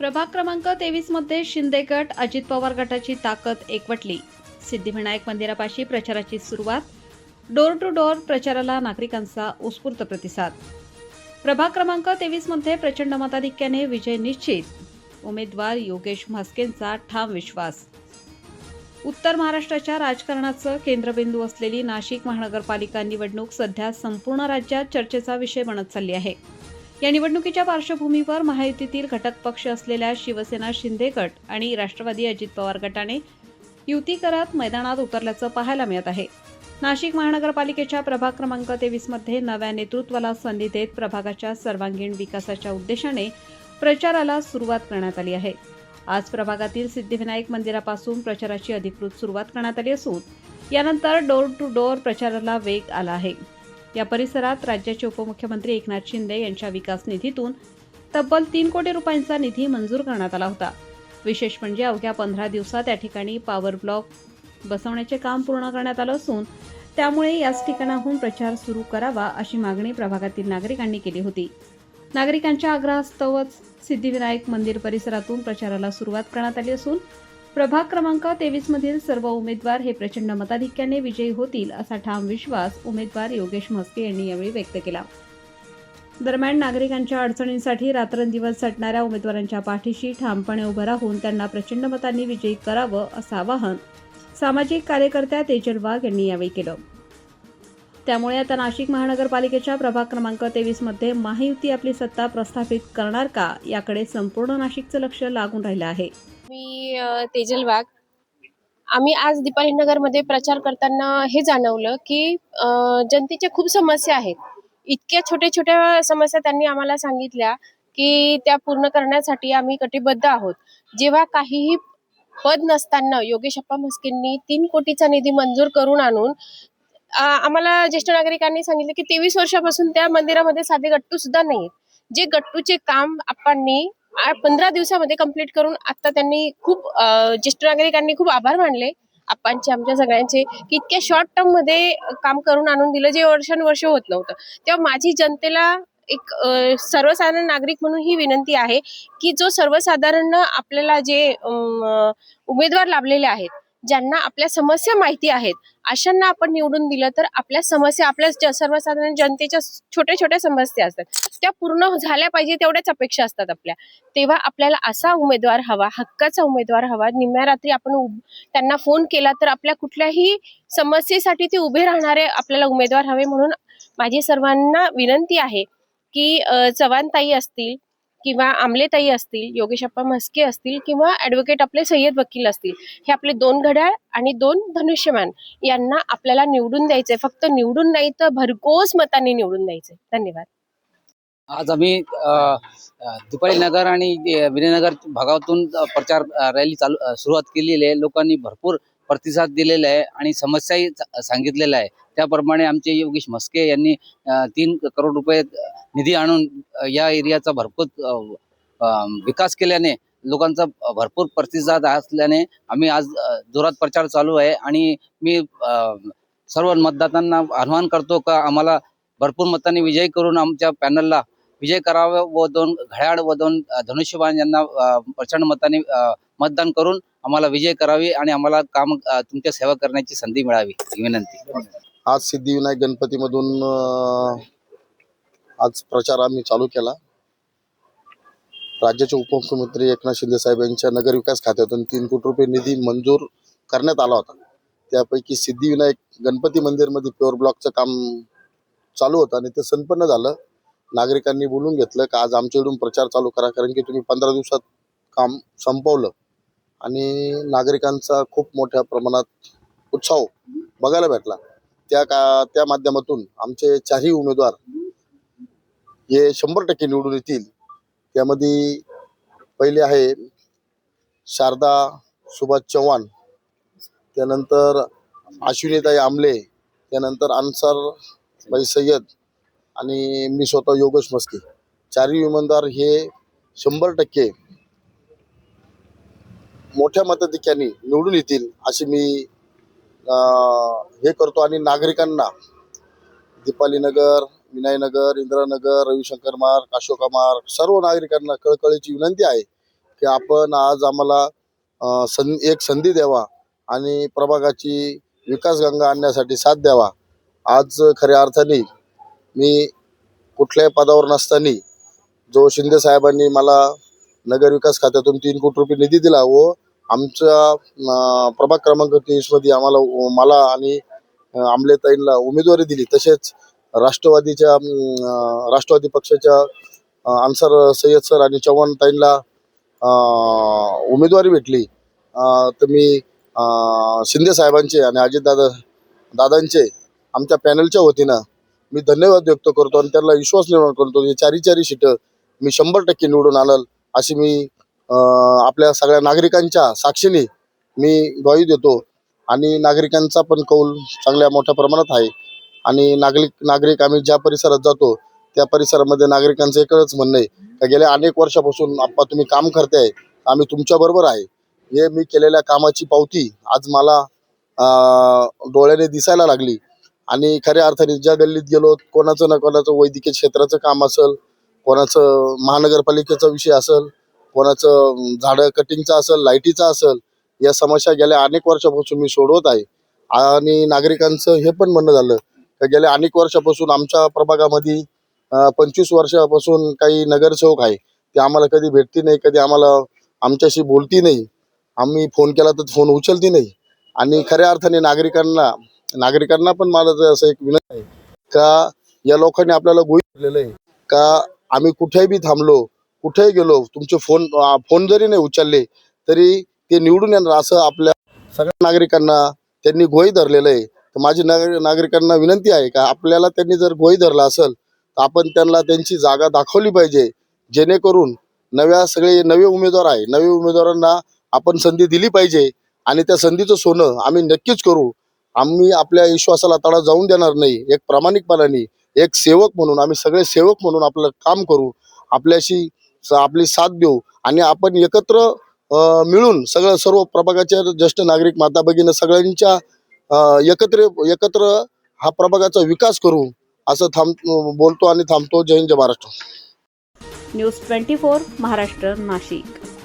प्रभाग क्रमांक तेवीसमध्ये शिंदे गट अजित पवार गटाची ताकद एकवटली. सिद्धिविनायक मंदिरापाशी प्रचाराची सुरुवात. डोर टू डोर प्रचाराला नागरिकांचा उत्स्फूर्त प्रतिसाद. प्रभाग क्रमांक तेवीसमध्ये प्रचंड मताधिक्याने विजय निश्चित. उमेदवार योगेश म्हस्केंचा ठाम विश्वास. उत्तर महाराष्ट्राच्या राजकारणाचं केंद्रबिंदू असलेली नाशिक महानगरपालिका निवडणूक सध्या संपूर्ण राज्यात चर्चेचा विषय बनत चालली आहे. या निवडणुकीच्या पार्श्वभूमीवर महायुतीतील घटक पक्ष असलेल्या शिवसेना शिंदे गट आणि राष्ट्रवादी अजित पवार गटाने युती करत मैदानात उतरल्याचं पाहायला मिळत आहे. नाशिक महानगरपालिकेच्या प्रभाग क्रमांक तेवीसमध्ये नव्या नेतृत्वाला संधी देत प्रभागाच्या सर्वांगीण विकासाच्या उद्देशाने प्रचाराला सुरुवात करण्यात आली आहे. आज प्रभागातील सिद्धिविनायक मंदिरापासून प्रचाराची अधिकृत सुरुवात करण्यात आली असून यानंतर डोर टू डोर प्रचाराला वेग आला आहे. या परिसरात राज्याचे उपमुख्यमंत्री एकनाथ शिंदे यांच्या विकास निधीतून तब्बल तीन कोटी रुपयांचा निधी मंजूर करण्यात आला होता. विशेष म्हणजे अवघ्या पंधरा दिवसात या ठिकाणी पॉवर ब्लॉक बसवण्याचे काम पूर्ण करण्यात आलं असून त्यामुळे याच ठिकाणाहून प्रचार सुरू करावा अशी मागणी प्रभागातील नागरिकांनी केली होती. नागरिकांच्या आग्रहास्तवच सिद्धिविनायक मंदिर परिसरातून प्रचाराला सुरुवात करण्यात आली असून प्रभाग क्रमांक तेवीस मधील सर्व उमेदवार हे प्रचंड मताधिक्याने विजयी होतील असा ठाम विश्वास उमेदवार योगेश म्हस्के यांनी यावेळी व्यक्त केला. दरम्यान नागरिकांच्या अडचणींसाठी रात्रंदिवस सटणाऱ्या उमेदवारांच्या पाठीशी ठामपणे उभं राहून त्यांना प्रचंड मतांनी विजयी करावं असं आवाहन सामाजिक कार्यकर्त्या तेजल वाघ यांनी यावेळी केलं. त्यामुळे आता नाशिक महानगरपालिकेच्या प्रभाग क्रमांक तेवीसमध्ये महायुती आपली सत्ता प्रस्थापित करणार का याकडे संपूर्ण नाशिकचं लक्ष लागून राहिलं आहे. मी तेजल वाघ. आम्ही आज दीपाली नगरमध्ये प्रचार करताना हे जाणवलं की जनतेच्या खूप समस्या आहेत. इतक्या छोट्या छोट्या समस्या त्यांनी आम्हाला सांगितल्या की त्या पूर्ण करण्यासाठी आम्ही कटिबद्ध आहोत. जेव्हा काहीही पद नसताना योगेश अप्पा म्हस्केंनी तीन कोटीचा निधी मंजूर करून आणून आम्हाला ज्येष्ठ नागरिकांनी सांगितलं की तेवीस वर्षापासून त्या मंदिरामध्ये साधे गट्टू सुद्धा नाहीत. जे गट्टूचे काम आप्पांनी पंधरा दिवसामध्ये कंप्लीट करून आता त्यांनी खूप ज्येष्ठ नागरिकांनी खूप आभार मानले आपांचे आमच्या सगळ्यांचे की इतक्या शॉर्ट टर्ममध्ये काम करून आणून दिलं जे वर्षानुवर्ष होत नव्हतं. तेव्हा माझी जनतेला एक सर्वसाधारण नागरिक म्हणून ही विनंती आहे की जो सर्वसाधारण आपल्याला जे उमेदवार लाभलेले आहेत ज्यांना आपल्या समस्या माहिती आहेत अशांना आपण निवडून दिलं तर आपल्या समस्या आपल्या सर्वसाधारण जनतेच्या छोट्या छोट्या समस्या असतात. त्या पूर्ण झाल्या पाहिजे तेवढ्याच अपेक्षा असतात आपल्या. तेव्हा आपल्याला असा उमेदवार हवा हक्काचा उमेदवार हवा. निम्म्या रात्री आपण त्यांना फोन केला तर आपल्या कुठल्याही समस्येसाठी ते उभे राहणारे आपल्याला उमेदवार हवे म्हणून माझी सर्वांना विनंती आहे की चव्हाणताई असतील किंवा आमलेताई असतील योगेशप्पा म्हस्के असतील किंवा ॲडव्होकेट आपले सय्यद वकील असतील हे आपले दोन घड्याळ आणि दोन धनुष्यमान यांना आपल्याला निवडून द्यायचंय. फक्त निवडून नाही तर भरघोस मतांनी निवडून द्यायचंय. धन्यवाद. आज आम्ही दुपारी नगर आणि विनयनगर भागातून प्रचार रॅली चालू सुरुवात केलेली आहे. लोकांनी भरपूर प्रतिसाद दिलेला आहे आणि समस्याही सांगितलेल्या आहे. त्याप्रमाणे आमचे योगेश म्हस्के यांनी तीन करोड रुपये निधी आणून या एरियाचा भरपूर विकास केल्याने लोकांचा भरपूर प्रतिसाद असल्याने आम्ही आज जोरात प्रचार चालू आहे आणि मी अ, सर्व मतदारांना आवाहन करतो का आम्हाला भरपूर मतांनी विजय करून आमच्या पॅनलला विजय करावा व दोन घड्याळ व दोन धनुष्यबाण यांना प्रचंड मताने मतदान करून आम्हाला विजय करावी आणि आम्हाला काम तुमच्या सेवा करण्याची संधी मिळावी विनंती. आज सिद्धिविनायक गणपतीमधून मधून आज प्रचार आम्ही चालू केला. राज्याचे उपमुख्यमंत्री एकनाथ शिंदे साहेब यांच्या नगर विकास खात्यातून तीन कोटी रुपये निधी मंजूर करण्यात आला होता. त्यापैकी सिद्धिविनायक गणपती मंदिरमध्ये प्युअर ब्लॉकचं काम चालू होतं आणि ते संपन्न झालं. नागरिकांनी बोलून घेतलं की आज आमच्या इकडून प्रचार चालू करा कारण की तुम्ही पंधरा दिवसात काम संपवलं. आणि नागरिकांचा खूप मोठ्या प्रमाणात उत्साह बघायला भेटला. त्या का त्या माध्यमातून आमचे चारही उमेदवार हे शंभर टक्के निवडून येतील. त्यामध्ये पहिले आहे शारदा सुभाष चव्हाण त्यानंतर अश्विनीताई आमले त्यानंतर अन्सार बाई सय्यद आणि मी स्वतः योगेश मस्के चारही उमेदवार हे शंभर टक्के मोठ्या मताधिक्याने निवडून येतील अशी मी हे करतो. आणि नागरिकांना दीपालीनगर विनायनगर इंद्रानगर इंदिरानगर रविशंकर मार्ग अशोका मार्ग सर्व नागरिकांना कळकळीची विनंती आहे की आपण आज आम्हाला सं एक संधी द्यावा आणि प्रभागाची विकासगंगा आणण्यासाठी साथ द्यावा. आज खऱ्या अर्थाने मी कुठल्याही पदावर नसताना जो शिंदे साहेबांनी मला नगर विकास खात्यातून तीन कोटी रुपये निधी दिला. व आमच्या प्रभाग क्रमांक तेवीसमध्ये आम्हाला मला आणि आमलेताईंना उमेदवारी दिली. तसेच राष्ट्रवादीच्या राष्ट्रवादी पक्षाच्या अं, अन्सार सय्यद सर आणि चव्हाण ताईंना उमेदवारी भेटली. तर मी शिंदे साहेबांचे आणि अजितदादा दादांचे आमच्या पॅनलच्या वतीनं मी धन्यवाद व्यक्त करतो आणि त्यांना विश्वास निर्माण करतो. हे चारी चारी सीटं मी शंभर टक्के निवडून आणल अशी मी आपल्या सगळ्या नागरिकांच्या साक्षीने मी ग्वाही देतो. आणि नागरिकांचा पण कौल चांगल्या मोठ्या प्रमाणात आहे. आणि नागरिक नागरिक आम्ही ज्या परिसरात जातो त्या परिसरामध्ये नागरिकांचं एकच म्हणणं आहे गेल्या अनेक वर्षापासून आप्पा तुम्ही काम करताय आम्ही तुमच्याबरोबर आहे. हे मी केलेल्या कामाची पावती आज मला डोळ्याने दिसायला लागली. आणि खऱ्या अर्थाने ज्या गल्लीत गेलो कोणाचं ना कोणाचं वैद्यकीय क्षेत्राचं काम असेल कोणाचं महानगरपालिकेचा विषय असेल कोणाचं झाडं कटिंगचं असेल लाईटीचं असेल या समस्या गेल्या अनेक वर्षापासून मी सोडवत आहे. आणि नागरिकांचं हे पण म्हणणं झालं का गेल्या अनेक वर्षापासून आमच्या प्रभागामध्ये पंचवीस वर्षापासून काही नगरसेवक आहे. ते आम्हाला कधी भेटती नाही कधी आम्हाला आमच्याशी बोलती नाही. आम्ही फोन केला तर फोन उचलती नाही. आणि खऱ्या अर्थाने नागरिकांना नागरिकांना पण मला असं एक विनंती आहे का या लोकांनी आपल्याला गोळी केलेलं आहे का आम्ही कुठेही बी थांबलो कुठेही गेलो तुमचे फोन फोन जरी नाही उचलले तरी ते निवडून येणार असं आपल्या सगळ्या नागरिकांना त्यांनी गोळी धरलेलं आहे. तर माझी नागरिकांना विनंती आहे का आपल्याला त्यांनी जर गोळी धरला असेल तर आपण त्यांना त्यांची जागा दाखवली पाहिजे जेणेकरून नव्या सगळे नवे उमेदवार आहे नवे उमेदवारांना आपण संधी दिली पाहिजे आणि त्या संधीचं सोनं आम्ही नक्कीच करू. आम्ही आपल्या विश्वासाला तडा जाऊन देणार नाही एक प्रामाणिकपणाने एक सेवक म्हणून आम्ही सगळे सेवक म्हणून आपलं काम करू आपल्याशी आपली साथ देऊ आणि आपण एकत्र मिळून सगळं सर्व प्रभागाच्या ज्येष्ठ नागरिक माता भगिनी सगळ्यांच्या एकत्र एकत्र हा प्रभागाचा विकास करू असं थांब बोलतो आणि थांबतो. जय हिंद जय Maharashtra. News twenty four Maharashtra Nashik.